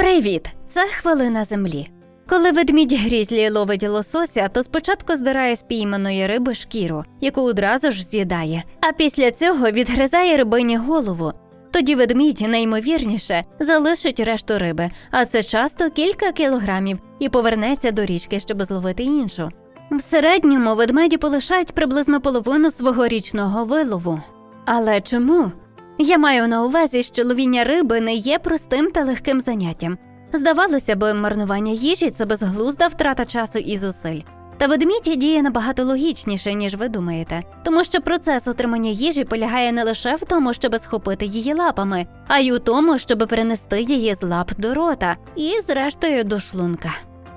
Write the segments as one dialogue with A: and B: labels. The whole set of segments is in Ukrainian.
A: Привіт! Це хвилина землі. Коли ведмідь грізлі ловить лосося, то спочатку здирає з пійманої риби шкіру, яку одразу ж з'їдає, а після цього відгризає рибині голову. Тоді ведмідь найімовірніше залишить решту риби, а це часто кілька кілограмів, і повернеться до річки, щоб зловити іншу. В середньому ведмеді полишають приблизно половину свого річного вилову. Але чому? Я маю на увазі, що ловіння риби не є простим та легким заняттям. Здавалося б, марнування їжі це безглузда втрата часу і зусиль. Та ведмідь діє набагато логічніше, ніж ви думаєте, тому що процес отримання їжі полягає не лише в тому, щоб схопити її лапами, а й у тому, щоб перенести її з лап до рота і, зрештою, до шлунка.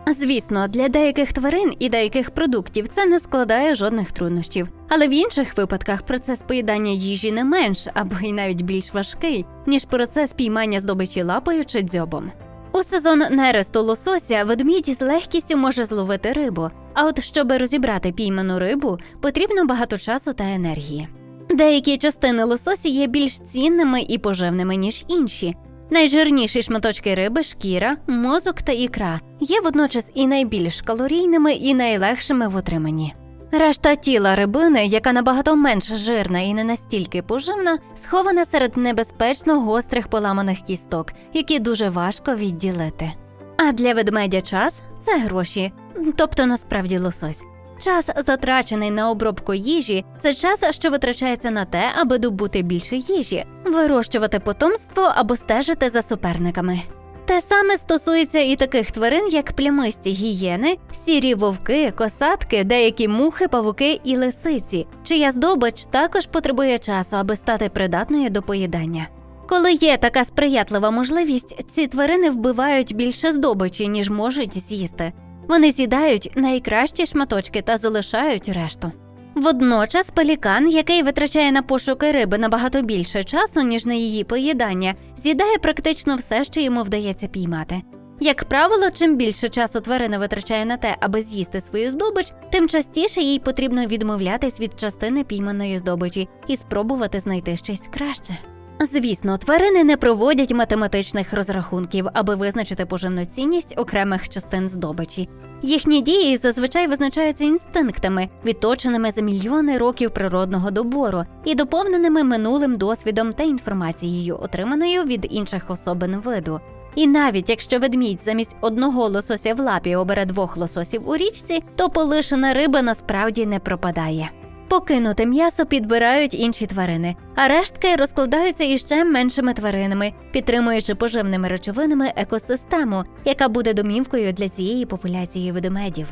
A: Звісно, для деяких тварин і деяких продуктів це не складає жодних труднощів, але в інших випадках процес поїдання їжі не менш або й навіть більш важкий, ніж процес піймання здобичі лапою чи дзьобом. У сезон нересту лосося ведмідь з легкістю може зловити рибу, а от щоб розібрати пійману рибу, потрібно багато часу та енергії. Деякі частини лососі є більш цінними і поживними, ніж інші. Найжирніші шматочки риби, шкіра, мозок та ікра є водночас і найбільш калорійними, і найлегшими в отриманні. Решта тіла рибини, яка набагато менш жирна і не настільки поживна, схована серед небезпечно гострих поламаних кісток, які дуже важко відділити. А для ведмедя час це гроші, тобто насправді лосось. Час, затрачений на обробку їжі, це час, що витрачається на те, аби добути більше їжі, вирощувати потомство або стежити за суперниками. Те саме стосується і таких тварин, як плямисті гієни, сірі вовки, косатки, деякі мухи, павуки і лисиці, чия здобич також потребує часу, аби стати придатною до поїдання. Коли є така сприятлива можливість, ці тварини вбивають більше здобичі, ніж можуть з'їсти. Вони з'їдають найкращі шматочки та залишають решту. Водночас пелікан, який витрачає на пошуки риби набагато більше часу, ніж на її поїдання, з'їдає практично все, що йому вдається піймати. Як правило, чим більше часу тварина витрачає на те, аби з'їсти свою здобич, тим частіше їй потрібно відмовлятись від частини пійманої здобичі і спробувати знайти щось краще. Звісно, тварини не проводять математичних розрахунків, аби визначити поживну цінність окремих частин здобичі. Їхні дії зазвичай визначаються інстинктами, відточеними за мільйони років природного добору і доповненими минулим досвідом та інформацією, отриманою від інших особин виду. І навіть якщо ведмідь замість одного лосося в лапі обере двох лососів у річці, то полишена риба насправді не пропадає. Покинуте м'ясо підбирають інші тварини, а рештки розкладаються іще меншими тваринами, підтримуючи поживними речовинами екосистему, яка буде домівкою для цієї популяції ведмедів.